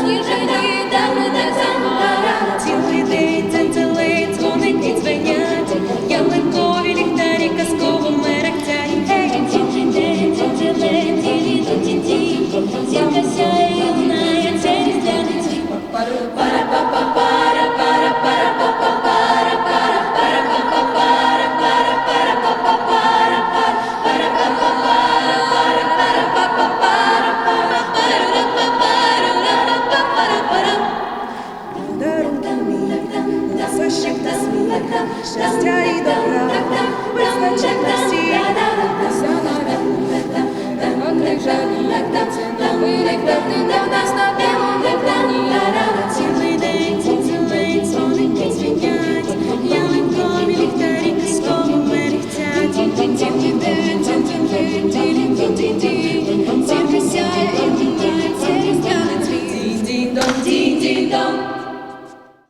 Сніження щастя і добра, безпечності, загальних жалів, це на виник давнина в нас на білому вдані. Цілий день, цілий дзвоники дзвінять, ялинкові ліхтарі казково мерехтять. Тінки-тінки-тін, тінки-тінки-тін,